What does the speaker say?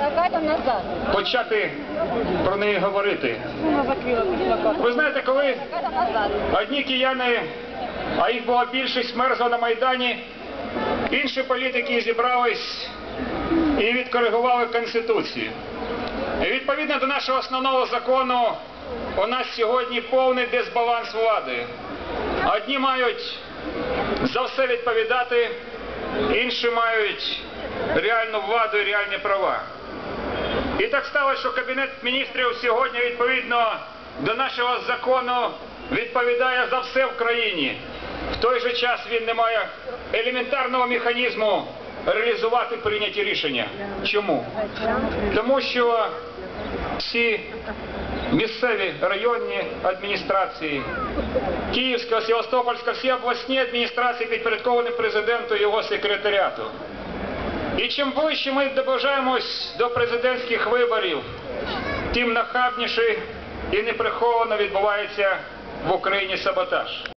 Плакатом назад. почати про неї говорити. Плакат. Ви знаєте, коли одні кияни, а їх була більшість, мерзла на Майдані, інші політики зібрались і відкоригували Конституцію. І відповідно до нашого основного закону у нас сьогодні повний дисбаланс влади. Одні мають за все відповідати, інші мають реальну владу і реальні права. І так сталося, що Кабінет міністрів сьогодні відповідно до нашого закону відповідає за все в країні. В той же час він не має елементарного механізму реалізувати прийняті рішення. Чому? Тому що всі місцеві районні адміністрації, Київська, Севастопольська, всі обласні адміністрації підпорядковані президенту і його секретаріату. І чим ближче ми добажаємось до президентських виборів, тим нахабніше і неприховано відбувається в Україні саботаж.